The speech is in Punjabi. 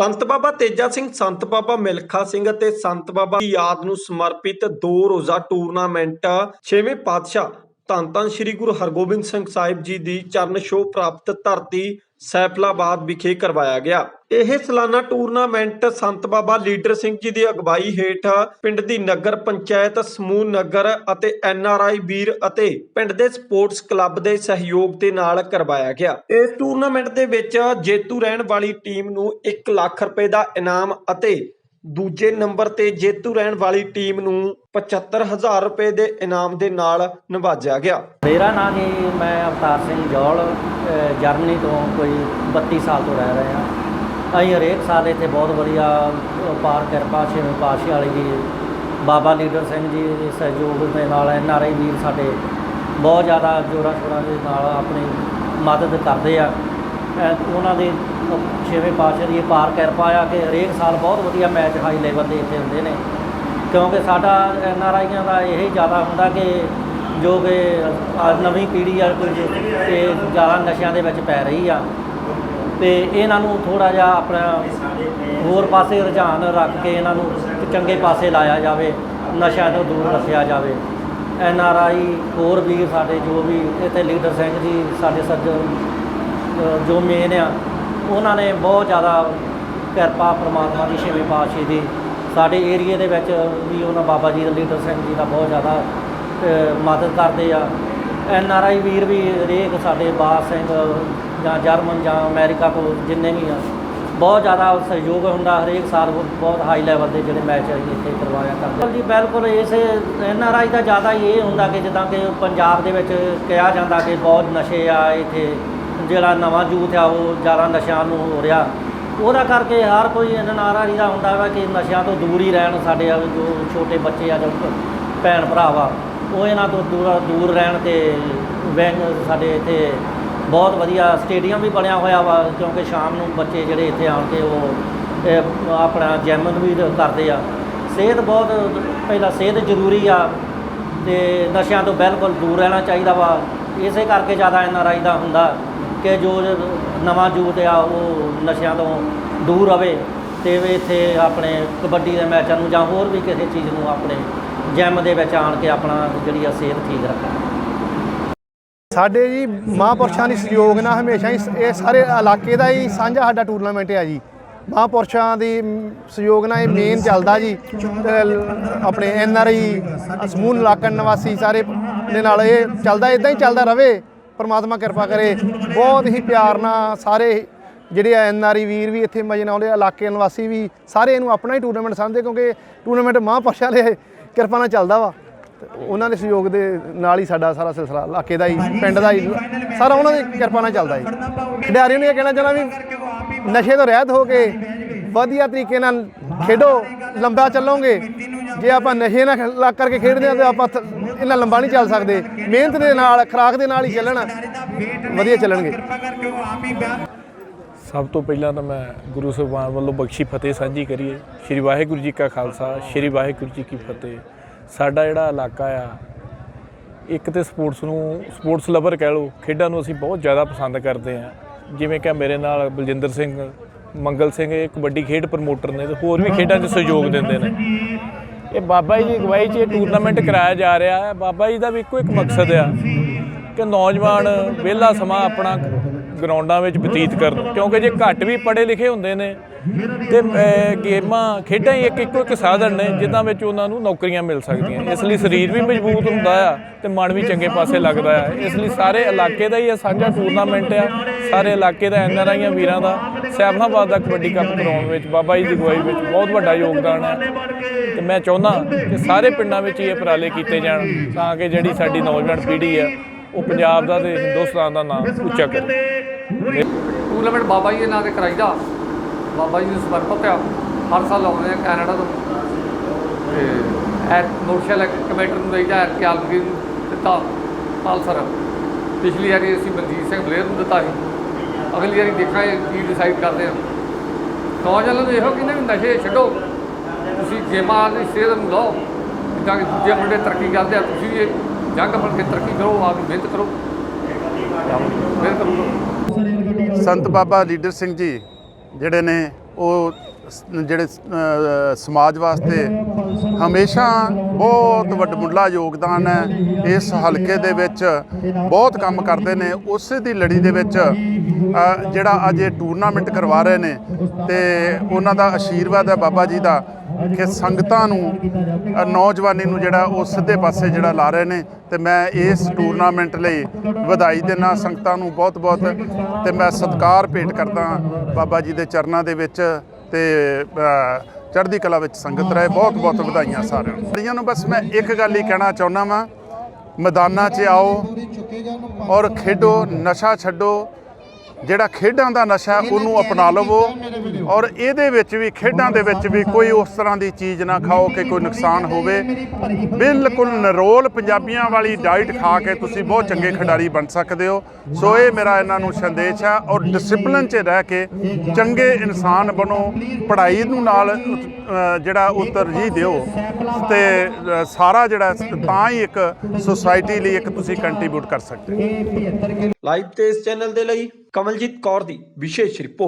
ਸੰਤ ਬਾਬਾ ਤੇਜਾ ਸਿੰਘ, ਸੰਤ ਬਾਬਾ ਮਿਲਖਾ ਸਿੰਘ ਅਤੇ ਸੰਤ ਬਾਬਾ ਦੀ ਯਾਦ ਨੂੰ ਸਮਰਪਿਤ ਦੋ ਰੋਜ਼ਾ ਟੂਰਨਾਮੈਂਟ ਛੇਵੇਂ ਪਾਤਸ਼ਾਹ ਧੰਨ ਧੰਨ ਸ੍ਰੀ ਗੁਰੂ ਹਰਗੋਬਿੰਦ ਸਿੰਘ ਸਾਹਿਬ ਜੀ ਦੀ ਚਰਨ ਛੋਹ ਪ੍ਰਾਪਤ ਧਰਤੀ ਸੈਫਲਾਬਾਦ ਵਿਖੇ ਕਰਵਾਇਆ ਗਿਆ। ਇਹ ਸਾਲਾਨਾ ਟੂਰਨਾਮੈਂਟ ਸੰਤ ਬਾਬਾ ਲੀਡਰ ਸਿੰਘ ਜੀ ਦੀ ਅਗਵਾਈ ਹੇਠ ਪਿੰਡ ਦੀ ਨਗਰ ਪੰਚਾਇਤ, ਸਮੂਹ ਨਗਰ ਅਤੇ ਐਨਆਰਆਈ ਵੀਰ ਅਤੇ ਪਿੰਡ ਦੇ ਸਪੋਰਟਸ ਕਲੱਬ ਦੇ ਸਹਿਯੋਗ ਦੇ ਨਾਲ ਕਰਵਾਇਆ ਗਿਆ। ਇਸ ਟੂਰਨਾਮੈਂਟ ਦੇ ਵਿੱਚ ਜੇਤੂ ਰਹਿਣ ਵਾਲੀ ਟੀਮ ਨੂੰ 1 ਲੱਖ ਰੁਪਏ ਦਾ ਇਨਾਮ ਅਤੇ ਦੂਜੇ ਨੰਬਰ ਤੇ ਜੇਤੂ ਰਹਿਣ ਵਾਲੀ ਟੀਮ ਨੂੰ 75000 ਰੁਪਏ ਦੇ ਇਨਾਮ ਦੇ ਨਾਲ ਨਿਵਾਜਿਆ ਗਿਆ। ਮੇਰਾ ਨਾਮ ਜੀ, ਮੈਂ ਅਵਤਾਰ ਸਿੰਘ ਜੌਲ ਜਰਮਨੀ ਤੋਂ ਕੋਈ 32 ਸਾਲ ਤੋਂ ਰਹਿ ਰਿਹਾ। ਹਾਂ ਅਸੀਂ ਹਰੇਕ ਸਾਲ ਇੱਥੇ ਬਹੁਤ ਵਧੀਆ ਪਾਰ ਕਿਰਪਾ ਛੇਵੇਂ ਪਾਤਸ਼ਾਹ ਵਾਲੀ ਜੀ ਬਾਬਾ ਲੀਡਰ ਸਿੰਘ ਜੀ ਦੇ ਸਹਿਯੋਗ ਦੇ ਨਾਲ ਐਨ ਆਰ ਆਈ ਵੀਰ ਸਾਡੇ ਬਹੁਤ ਜ਼ਿਆਦਾ ਜੋਰਾਂ ਸ਼ੋਰਾਂ ਦੇ ਨਾਲ ਆਪਣੀ ਮਦਦ ਕਰਦੇ ਆ। ਅ, ਉਹਨਾਂ ਦੇ ਛੇਵੇਂ ਪਾਤਸ਼ਾਹ ਦੀ ਪਾਰ ਕਿਰਪਾ ਆ ਕਿ ਹਰੇਕ ਸਾਲ ਬਹੁਤ ਵਧੀਆ ਮੈਚ ਹਾਈ ਲੈਵਲ ਦੇ ਇੱਥੇ ਹੁੰਦੇ ਨੇ। ਕਿਉਂਕਿ ਸਾਡਾ ਐਨ ਆਰ ਆਈਆਂ ਦਾ ਇਹ ਹੀ ਜ਼ਿਆਦਾ ਹੁੰਦਾ ਕਿ ਜੋ ਕਿ ਨਵੀਂ ਪੀੜ੍ਹੀ ਆ ਕੁਝ ਇਹ ਜ਼ਿਆਦਾ ਨਸ਼ਿਆਂ ਦੇ ਵਿੱਚ ਪੈ ਰਹੀ ਆ। ਤੇ ਇਹਨਾਂ ਨੂੰ ਥੋੜਾ ਜਿਹਾ ਆਪਣਾ ਹੋਰ ਪਾਸੇ ਰੁਝਾਨ ਰੱਖ ਕੇ ਇਹਨਾਂ ਨੂੰ ਚੰਗੇ ਪਾਸੇ ਲਾਇਆ ਜਾਵੇ, ਨਸ਼ਿਆਂ ਤੋਂ ਦੂਰ ਰੱਖਿਆ ਜਾਵੇ। ਐਨ ਆਰ ਆਈ ਹੋਰ ਵੀਰ ਸਾਡੇ ਜੋ ਵੀ ਇੱਥੇ ਲੀਡਰ ਸਿੰਘ ਜੀ, ਸਾਡੇ ਸੱਜਣ ਜੋ ਮੇਨ ਆ, ਉਹਨਾਂ ਨੇ ਬਹੁਤ ਜ਼ਿਆਦਾ ਕਿਰਪਾ ਪ੍ਰਮਾਤਮਾ ਦੀ, ਛੇਵੇਂ ਪਾਤਸ਼ਾਹ ਦੀ। ਸਾਡੇ ਏਰੀਏ ਦੇ ਵਿੱਚ ਵੀ ਉਹਨਾਂ ਬਾਬਾ ਜੀ ਦਾ ਲੀਡਰ ਸਿੰਘ ਜੀ ਦਾ ਬਹੁਤ ਜ਼ਿਆਦਾ ਮਦਦ ਕਰਦੇ ਆ। ਐਨ ਆਰ ਆਈ ਵੀਰ ਵੀ ਹਰੇਕ ਸਾਡੇ ਬਾਸ ਸਿੰਘ ਜਾਂ ਜਰਮਨ ਜਾਂ ਅਮਰੀਕਾ ਕੋਲ ਜਿੰਨੇ ਵੀ ਆ, ਬਹੁਤ ਜ਼ਿਆਦਾ ਸਹਿਯੋਗ ਹੁੰਦਾ ਹਰੇਕ ਸਾਲ, ਬਹੁਤ ਹਾਈ ਲੈਵਲ ਦੇ ਜਿਹੜੇ ਮੈਚ ਅਸੀਂ ਇੱਥੇ ਕਰਵਾਇਆ ਕਰਦੇ ਜੀ, ਬਿਲਕੁਲ ਇਸ ਐਨ ਆਰ ਆਈ ਦਾ ਜ਼ਿਆਦਾ ਹੀ ਇਹ ਹੁੰਦਾ ਕਿ ਜਿੱਦਾਂ ਕਿ ਪੰਜਾਬ ਦੇ ਵਿੱਚ ਕਿਹਾ ਜਾਂਦਾ ਕਿ ਬਹੁਤ ਨਸ਼ੇ ਆ ਇੱਥੇ, ਜਿਹੜਾ ਨਵਾਂ ਯੂਥ ਆ ਉਹ ਜ਼ਿਆਦਾ ਨਸ਼ਿਆਂ ਨੂੰ ਹੋ ਰਿਹਾ। ਉਹਦਾ ਕਰਕੇ ਹਰ ਕੋਈ ਐਨ ਆਰ ਆਈ ਦਾ ਹੁੰਦਾ ਵਾ ਕਿ ਨਸ਼ਿਆਂ ਤੋਂ ਦੂਰ ਹੀ ਰਹਿਣ ਸਾਡੇ ਆ, ਜੋ ਛੋਟੇ ਬੱਚੇ ਆ, ਜੋ ਭੈਣ ਭਰਾ ਵਾ ਉਹ ਇਹਨਾਂ ਤੋਂ ਦੂਰ ਦੂਰ ਰਹਿਣ ਤੇ ਵੈਂਗ ਸਾਡੇ ਇੱਥੇ ਬਹੁਤ ਵਧੀਆ ਸਟੇਡੀਅਮ ਵੀ ਬਣਿਆ ਹੋਇਆ ਵਾ, ਕਿਉਂਕਿ ਸ਼ਾਮ ਨੂੰ ਬੱਚੇ ਜਿਹੜੇ ਇੱਥੇ ਆਣ ਕੇ ਉਹ ਆਪਣਾ ਜਿਮ ਵੀ ਕਰਦੇ ਆ। ਸਿਹਤ ਬਹੁਤ, ਪਹਿਲਾਂ ਸਿਹਤ ਜ਼ਰੂਰੀ ਆ ਤੇ ਨਸ਼ਿਆਂ ਤੋਂ ਬਿਲਕੁਲ ਦੂਰ ਰਹਿਣਾ ਚਾਹੀਦਾ ਵਾ। ਇਸੇ ਕਰਕੇ ਜ਼ਿਆਦਾ ਐਨ ਆਰ ਆਈ ਦਾ ਹੁੰਦਾ ਕਿ ਜੋ ਨਵਾਂ ਯੂਥ ਆ, ਉਹ ਨਸ਼ਿਆਂ ਤੋਂ ਦੂਰ ਰਵੇ ਤੇ ਵੀ ਇੱਥੇ ਆਪਣੇ ਕਬੱਡੀ ਦੇ ਮੈਚਾਂ ਨੂੰ ਜਾਂ ਹੋਰ ਵੀ ਕਿਸੇ ਚੀਜ਼ ਨੂੰ ਆਪਣੇ ਜਿਮ ਦੇ ਵਿੱਚ ਆਣ ਕੇ ਆਪਣਾ ਜਿਹੜੀ ਆ ਸਿਹਤ ਠੀਕ ਰੱਖਣ। ਸਾਡੇ ਜੀ ਮਹਾਂਪੁਰਸ਼ਾਂ ਦੀ ਸਹਿਯੋਗ ਨਾਲ ਹਮੇਸ਼ਾ ਹੀ ਸ- ਇਹ ਸਾਰੇ ਇਲਾਕੇ ਦਾ ਹੀ ਸਾਂਝਾ ਸਾਡਾ ਟੂਰਨਾਮੈਂਟ ਹੈ ਜੀ। ਮਹਾਂਪੁਰਸ਼ਾਂ ਦੀ ਸਹਿਯੋਗ ਨਾਲ ਇਹ ਮੇਨ ਚੱਲਦਾ ਜੀ। ਤੇ ਆਪਣੇ ਐਨ ਆਰ ਆਈ, ਸਮੂਹ ਇਲਾਕਾ ਨਿਵਾਸੀ ਸਾਰੇ ਦੇ ਨਾਲ ਇਹ ਚੱਲਦਾ ਇਦਾਂ ਹੀ ਚੱਲਦਾ ਰਵੇ। ਪਰਮਾਤਮਾ ਕਿਰਪਾ ਕਰੇ। ਬਹੁਤ ਹੀ ਪਿਆਰ ਨਾਲ ਸਾਰੇ ਜਿਹੜੇ ਐਨ ਆਰ ਆਈ ਵੀਰ ਵੀ ਇੱਥੇ ਮਜੇ ਨਾਲ ਆਉਂਦੇ ਇਲਾਕੇ ਨਿਵਾਸੀ ਵੀ ਸਾਰੇ ਇਹਨੂੰ ਆਪਣਾ ਹੀ ਟੂਰਨਾਮੈਂਟ ਸਮਝਦੇ ਕਿਉਂਕਿ ਟੂਰਨਾਮੈਂਟ ਮਹਾਂਪੁਰਸ਼ਾਂ ਦੇ ਕਿਰਪਾ ਨਾਲ ਚੱਲਦਾ ਵਾ। ਉਹਨਾਂ ਦੇ ਸਹਿਯੋਗ ਦੇ ਨਾਲ ਹੀ ਸਾਡਾ ਸਾਰਾ ਸਿਲਸਿਲਾ ਇਲਾਕੇ ਦਾ ਹੀ, ਪਿੰਡ ਦਾ ਹੀ, ਸਾਰਾ ਉਹਨਾਂ ਦੀ ਕਿਰਪਾ ਨਾਲ ਚੱਲਦਾ ਜੀ। ਖਿਡਾਰੀਆਂ ਨੂੰ ਇਹ ਕਹਿਣਾ ਚਾਹੁੰਦਾ ਵੀ ਨਸ਼ੇ ਤੋਂ ਰਹਿਤ ਹੋ ਕੇ ਵਧੀਆ ਤਰੀਕੇ ਨਾਲ ਖੇਡੋ, ਲੰਬਾ ਚੱਲੋਗੇ। ਜੇ ਆਪਾਂ ਨਸ਼ੇ ਨਾਲ ਲੱਗ ਕਰਕੇ ਖੇਡਦੇ ਹਾਂ ਤਾਂ ਆਪਾਂ ਇੰਨਾ ਲੰਬਾ ਨਹੀਂ ਚੱਲ ਸਕਦੇ। ਮਿਹਨਤ ਦੇ ਨਾਲ, ਖੁਰਾਕ ਦੇ ਨਾਲ ਹੀ ਚੱਲਣ, ਵਧੀਆ ਚੱਲਣਗੇ। ਸਭ ਤੋਂ ਪਹਿਲਾਂ ਤਾਂ ਮੈਂ ਗੁਰੂ ਸਾਹਿਬਾਨ ਵੱਲੋਂ ਬਖਸ਼ੀ ਫਤਿਹ ਸਾਂਝੀ ਕਰੀਏ। ਸ਼੍ਰੀ ਵਾਹਿਗੁਰੂ ਜੀ ਕਾ ਖਾਲਸਾ, ਸ਼੍ਰੀ ਵਾਹਿਗੁਰੂ ਜੀ ਕੀ ਫਤਿਹ। ਸਾਡਾ ਜਿਹੜਾ ਇਲਾਕਾ ਆ, ਇੱਕ ਤੇ ਸਪੋਰਟਸ ਨੂੰ, ਸਪੋਰਟਸ ਲਵਰ ਕਹਿ ਲਓ, ਖੇਡਾਂ ਨੂੰ ਅਸੀਂ ਬਹੁਤ ਜ਼ਿਆਦਾ ਪਸੰਦ ਕਰਦੇ ਆ। ਜਿਵੇਂ ਕਿ ਮੇਰੇ ਨਾਲ ਬਲਜਿੰਦਰ ਸਿੰਘ, ਮੰਗਲ ਸਿੰਘ, ਇਹ ਕਬੱਡੀ ਖੇਡ ਪ੍ਰਮੋਟਰ ਨੇ ਤੇ ਹੋਰ ਵੀ ਖੇਡਾਂ 'ਚ ਸਹਿਯੋਗ ਦਿੰਦੇ ਨੇ। ਇਹ ਬਾਬਾ ਜੀ ਦੀ ਅਗਵਾਈ 'ਚ ਇਹ ਟੂਰਨਾਮੈਂਟ ਕਰਾਇਆ ਜਾ ਰਿਹਾ ਹੈ। ਬਾਬਾ ਜੀ ਦਾ ਵੀ ਇੱਕੋ ਇੱਕ ਮਕਸਦ ਆ ਕਿ ਨੌਜਵਾਨ ਵਿਹਲਾ ਸਮਾਂ ਆਪਣਾ ਗਰਾਊਂਡਾਂ ਵਿੱਚ ਬਤੀਤ ਕਰਨ। ਕਿਉਂਕਿ ਜੇ ਘੱਟ ਵੀ ਪੜ੍ਹੇ ਲਿਖੇ ਹੁੰਦੇ ਨੇ ਤੇ ਗੇਮਾਂ, ਖੇਡਾਂ ਹੀ ਇੱਕ ਇੱਕੋ ਇੱਕ ਸਾਧਨ ਨੇ ਜਿਨ੍ਹਾਂ ਵਿੱਚ ਉਹਨਾਂ ਨੂੰ ਨੌਕਰੀਆਂ ਮਿਲ ਸਕਦੀਆਂ। ਇਸ ਲਈ ਸਰੀਰ ਵੀ ਮਜ਼ਬੂਤ ਹੁੰਦਾ ਆ ਤੇ ਮਨ ਵੀ ਚੰਗੇ ਪਾਸੇ ਲੱਗਦਾ ਆ। ਇਸ ਲਈ ਸਾਰੇ ਇਲਾਕੇ ਦਾ ਹੀ ਇਹ ਸਾਂਝਾ ਟੂਰਨਾਮੈਂਟ ਆ। ਸਾਰੇ ਇਲਾਕੇ ਦਾ ਐਨਆਰਆਈਆਂ ਵੀਰਾਂ ਦਾ। ਸੈਫਨਾਬਾਦ ਦਾ ਕਬੱਡੀ ਕੱਪ ਕਰਾਉਣ ਵਿੱਚ, ਬਾਬਾ ਜੀ ਦੀ ਅਗਵਾਈ ਵਿੱਚ ਬਹੁਤ ਵੱਡਾ ਯੋਗਦਾਨ ਹੈ ਤੇ ਮੈਂ ਚਾਹੁੰਦਾ ਕਿ ਸਾਰੇ ਪਿੰਡਾਂ ਵਿੱਚ ਇਹ ਉਪਰਾਲੇ ਕੀਤੇ ਜਾਣ ਤਾਂ ਕਿ ਜਿਹੜੀ ਸਾਡੀ ਨੌਜਵਾਨ ਪੀੜ੍ਹੀ ਆ, ਉਹ ਪੰਜਾਬ ਦਾ ਤੇ ਹਿੰਦੁਸਤਾਨ ਦਾ ਨਾਮ ਉੱਚਾ ਕਰੇ। ਟੂਰਨਾਮੈਂਟ ਬਾਬਾ ਜੀ ਦੇ ਨਾਂ ਤੇ ਕਰਾਈਦਾ। ਬਾਬਾ ਜੀ ਨੂੰ ਸਮਰਪਿਤ ਆ। ਹਰ ਸਾਲ ਆਉਂਦੇ ਆ ਕੈਨੇਡਾ ਤੋਂ। ਤੇ ਐ ਮੋਰਸ਼ਲ ਕਮੇਟਰ ਨੂੰ ਦੇਈਦਾ ਐ ਕਿ ਨੂੰ ਦਿੱਤਾ ਪਾਲਸਰ। ਪਿਛਲੀ ਵਾਰੀ ਅਸੀਂ ਮਨਜੀਤ ਸਿੰਘ ਬਲੇਰ ਨੂੰ ਦਿੱਤਾ ਸੀ। ਅਗਲੀ ਵਾਰੀ ਦੇਖਾਂਗੇ ਕੀ ਡਿਸਾਈਡ ਕਰਦੇ ਆ। ਨੌਜਵਾਨਾਂ ਨੂੰ ਇਹੋ ਕਹਿੰਦੇ ਵੀ ਨਸ਼ੇ ਛੱਡੋ। ਤੁਸੀਂ ਗੇਮਾਂ ਦੀ ਸਿਹਤ ਨੂੰ ਲਓ। ਜਿੱਦਾਂ ਕਿ ਦੂਜੇ ਮੁੰਡੇ ਤਰੱਕੀ ਕਰਦੇ ਆ, ਤੁਸੀਂ ਵੀ ਇਹ ਜੰਗ ਬਣ ਕੇ ਤਰੱਕੀ ਕਰੋ ਆਪ ਮਿਹਨਤ ਕਰੋ। ਮਿਹਨਤ ਕਰੋ। ਸੰਤ ਬਾਬਾ ਲੀਡਰ ਸਿੰਘ ਜੀ ਜਿਹੜੇ ਨੇ ਉਹ ਜਿਹੜੇ ਸਮਾਜ ਵਾਸਤੇ ਹਮੇਸ਼ਾ ਬਹੁਤ ਵੱਡਮੁੱਲਾ ਯੋਗਦਾਨ ਹੈ। ਇਸ ਹਲਕੇ ਦੇ ਵਿੱਚ ਬਹੁਤ ਕੰਮ ਕਰਦੇ ਨੇ। ਉਸੇ ਦੀ ਲੜੀ ਦੇ ਵਿੱਚ ਜਿਹੜਾ ਅੱਜ ਇਹ ਟੂਰਨਾਮੈਂਟ ਕਰਵਾ ਰਹੇ ਨੇ ਤੇ ਉਹਨਾਂ ਦਾ ਆਸ਼ੀਰਵਾਦ ਹੈ ਬਾਬਾ ਜੀ ਦਾ ਕਿ ਸੰਗਤਾਂ ਨੂੰ ਨੌਜਵਾਨੀ ਨੂੰ ਜਿਹੜਾ ਉਹ ਸਿੱਧੇ ਪਾਸੇ ਜਿਹੜਾ ਲਾ ਰਹੇ ਨੇ ਤੇ ਮੈਂ ਇਸ ਟੂਰਨਾਮੈਂਟ ਲਈ ਵਧਾਈ ਦੇਣਾ ਸੰਗਤਾਂ ਨੂੰ ਬਹੁਤ-ਬਹੁਤ ਤੇ ਮੈਂ ਸਤਿਕਾਰ ਭੇਟ ਕਰਦਾ ਬਾਬਾ ਜੀ ਦੇ ਚਰਨਾਂ ਦੇ ਵਿੱਚ। ਤੇ ਚੜ੍ਹਦੀ ਕਲਾ ਵਿੱਚ ਸੰਗਤ ਰਹੇ। ਬਹੁਤ-ਬਹੁਤ ਵਧਾਈਆਂ ਸਾਰਿਆਂ ਨੂੰ। ਸਾਰਿਆਂ ਨੂੰ ਬਸ ਮੈਂ ਇੱਕ ਗੱਲ ਹੀ ਕਹਿਣਾ ਚਾਹੁੰਦਾ ਵਾਂ, ਮੈਦਾਨਾਂ 'ਚ ਆਓ ਔਰ ਖੇਡੋ, ਨਸ਼ਾ ਛੱਡੋ। ਜਿਹੜਾ ਖੇਡਾਂ ਦਾ ਨਸ਼ਾ ਉਹਨੂੰ ਅਪਣਾ ਲਵੋ ਔਰ ਇਹਦੇ ਵਿੱਚ ਵੀ ਖੇਡਾਂ ਦੇ ਵਿੱਚ ਵੀ ਕੋਈ ਉਸ ਤਰ੍ਹਾਂ ਦੀ ਚੀਜ਼ ਨਾ ਖਾਓ ਕਿ ਕੋਈ ਨੁਕਸਾਨ ਹੋਵੇ। ਬਿਲਕੁਲ ਨਰੋਲ ਪੰਜਾਬੀਆਂ ਵਾਲੀ ਡਾਈਟ ਖਾ ਕੇ ਤੁਸੀਂ ਬਹੁਤ ਚੰਗੇ ਖਿਡਾਰੀ ਬਣ ਸਕਦੇ ਹੋ। ਸੋ ਇਹ ਮੇਰਾ ਇਹਨਾਂ ਨੂੰ ਸੰਦੇਸ਼ ਹੈ ਔਰ ਡਿਸਪਲਿਨ 'ਚ ਰਹਿ ਕੇ ਚੰਗੇ ਇਨਸਾਨ ਬਣੋ ਪੜ੍ਹਾਈ ਨੂੰ ਨਾਲ ਜਿਹੜਾ ਉਹ ਤਰਜੀਹ ਦਿਓ ਤੇ ਸਾਰਾ ਜਿਹੜਾ ਤਾਂ ਹੀ ਇੱਕ ਸੁਸਾਇਟੀ ਲਈ ਇੱਕ ਤੁਸੀਂ ਕੰਟਰੀਬਿਊਟ ਕਰ ਸਕਦੇ ਹੋ। ਲਾਈਵ ਤੇ ਇਸ ਚੈਨਲ ਦੇ ਲਈ ਕਮਲਜੀਤ ਕੌਰ ਦੀ ਵਿਸ਼ੇਸ਼ ਰਿਪੋਰਟ